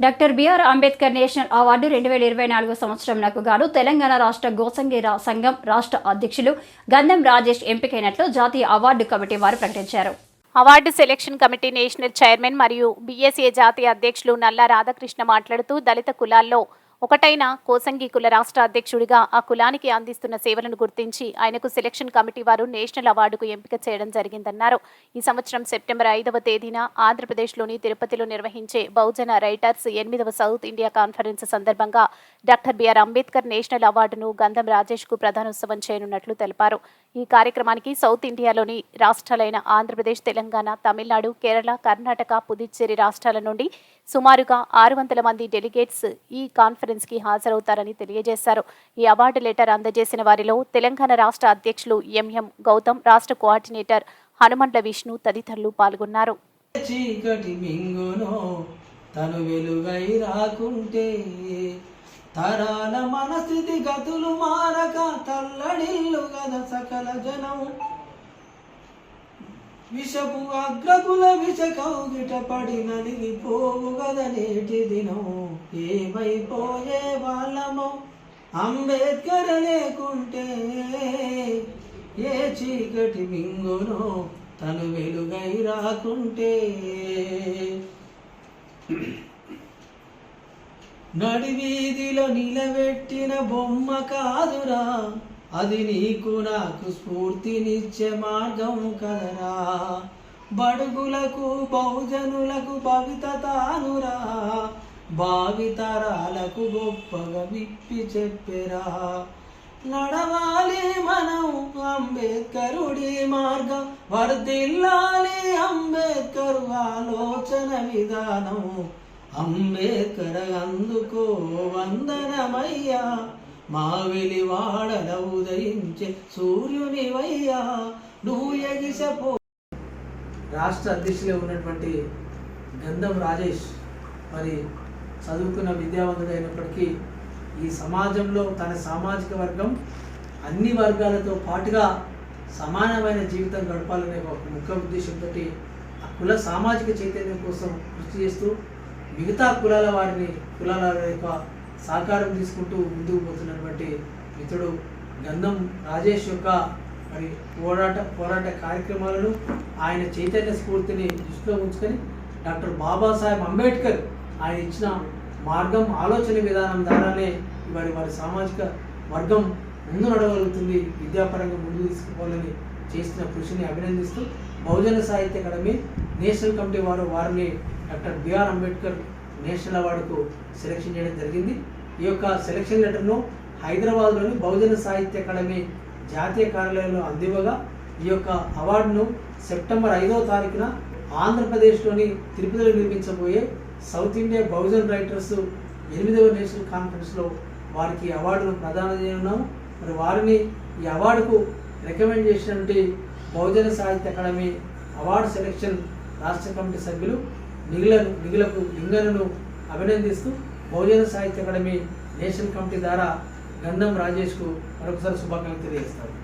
Doctor BR Ambedkar national award రెండు వేల ఇరవై నాలుగు సంవత్సరంకు గాను తెలంగాణ రాష్ట్ర గోసంగి సంఘం రాష్ట్ర అధ్యక్షులు గంధం రాజేష్ ఎంపికైనట్లు జాతీయ అవార్డు కమిటీ వారు ప్రకటించారు. Award selection committee national chairman మరియు బీఎస్ఏ జాతీయ అధ్యక్షులు నల్లా రాధాకృష్ణ మాట్లాడుతూ దళిత కులాల్లో ఒకటైన కోసంగి కుల రాష్ట్ర అధ్యక్షుడిగా ఆ కులానికి అందిస్తున్న సేవలను గుర్తించి ఆయనకు సెలక్షన్ కమిటీ వారు నేషనల్ అవార్డుకు ఎంపిక చేయడం జరిగిందన్నారు. ఈ సంవత్సరం సెప్టెంబర్ ఐదవ తేదీన ఆంధ్రప్రదేశ్లోని తిరుపతిలో నిర్వహించే బహుజన రైటర్స్ ఎనిమిదవ సౌత్ ఇండియా కాన్ఫరెన్స్ సందర్భంగా డాక్టర్ బిఆర్ అంబేద్కర్ నేషనల్ అవార్డును గంధం రాజేష్కు ప్రధానోత్సవం చేయనున్నట్లు తెలిపారు. ఈ కార్యక్రమానికి సౌత్ ఇండియాలోని రాష్ట్రాలైన ఆంధ్రప్రదేశ్ తెలంగాణ తమిళనాడు కేరళ కర్ణాటక పుదుచ్చేరి రాష్ట్రాల నుండి సుమారుగా ఆరు వందల మంది డెలిగేట్స్ ఈ కాన్ఫరెన్స్ కి హాజరవుతారని తెలియజేశారు. ఈ అవార్డు లెటర్ అందజేసిన వారిలో తెలంగాణ రాష్ట్ర అధ్యక్షులు ఎంఎం గౌతమ్ రాష్ట్ర కోఆర్డినేటర్ హనుమండ్ల విష్ణు తదితరులు పాల్గొన్నారు. తను వెలుగై రాకుంటే తరాల మనస్థితి గతులు మారక తల్లడిల్లు గద సకల జనం విషపు అగ్రకుల విష కౌగిట పడి పోవు గద నేటి దినం. ఏమైపోయే వాళ్ళమో అంబేద్కర్ లేకుంటే ఏ చీకటి మింగునో తను వెలుగై రాకుంటే. నడివీధిలో నిలబెట్టిన బొమ్మ కాదురా అది నీకు నాకు స్ఫూర్తినిచ్చే మార్గం కదరా. బడుగులకు బహుజనులకు భవిత తానురా. భావితరాలకు గొప్పగా విప్పి చెప్పెరా. నడవాలి మనం అంబేద్కరుడి మార్గం వర్దిల్లాలి అంబేద్కరు ఆలోచన విధానం. అంబేద్కర్ అందుకో వందనమయ్యా. మా వెలివాడల ఉదయించే సూర్యుని వయ్యా నువ్వు ఎగిసపో రాష్ట్ర అధ్యక్షులే ఉన్నటువంటి గంధం రాజేష్ మరి చదువుకున్న విద్యావంతుడైనప్పటికీ ఈ సమాజంలో తన సామాజిక వర్గం అన్ని వర్గాలతో పాటుగా సమానమైన జీవితం గడపాలనే ఒక ముఖ్య ఉద్దేశంతో ఆ కుల సామాజిక చైతన్యం కోసం కృషి చేస్తూ మిగతా కులాల వారిని కులాల యొక్క సహకారం తీసుకుంటూ ముందుకు పోతున్నటువంటి మిత్రుడు గంధం రాజేష్ యొక్క మరి పోరాట పోరాట కార్యక్రమాలను ఆయన చైతన్య స్ఫూర్తిని దృష్టిలో ఉంచుకొని డాక్టర్ బాబాసాహెబ్ అంబేద్కర్ ఆయన ఇచ్చిన మార్గం ఆలోచన విధానం ద్వారానే వారి వారి సామాజిక వర్గం ముందు నడవగలుగుతుంది. విద్యాపరంగా ముందు తీసుకుపోవాలని చేసిన కృషిని అభినందిస్తూ బహుజన సాహిత్య అకాడమీ నేషనల్ కమిటీ వారు వారిని డాక్టర్ బిఆర్ అంబేద్కర్ నేషనల్ అవార్డుకు సెలెక్షన్ చేయడం జరిగింది. ఈ యొక్క సెలెక్షన్ లెటర్ను హైదరాబాద్లోని బహుజన సాహిత్య అకాడమీ జాతీయ కార్యాలయంలో అందివ్వగా ఈ యొక్క అవార్డును సెప్టెంబర్ ఐదవ తారీఖున ఆంధ్రప్రదేశ్లోని తిరుపతిలో నిర్మించబోయే సౌత్ ఇండియా బహుజన్ రైటర్స్ ఎనిమిదవ నేషనల్ కాన్ఫరెన్స్లో వారికి అవార్డును ప్రదానం చేయనున్నాము. మరి వారిని ఈ అవార్డుకు రికమెండ్ చేసినటువంటి Bahujan Sahitya academy award selection రాష్ట్ర కమిటీ సభ్యులు నిగులను నిగులకు లింగనను అభినందిస్తూ బహుజన సాహిత్య అకాడమీ నేషనల్ కమిటీ ద్వారా గంధం రాజేష్కు మరొకసారి శుభాకాంక్షలు తెలియజేస్తారు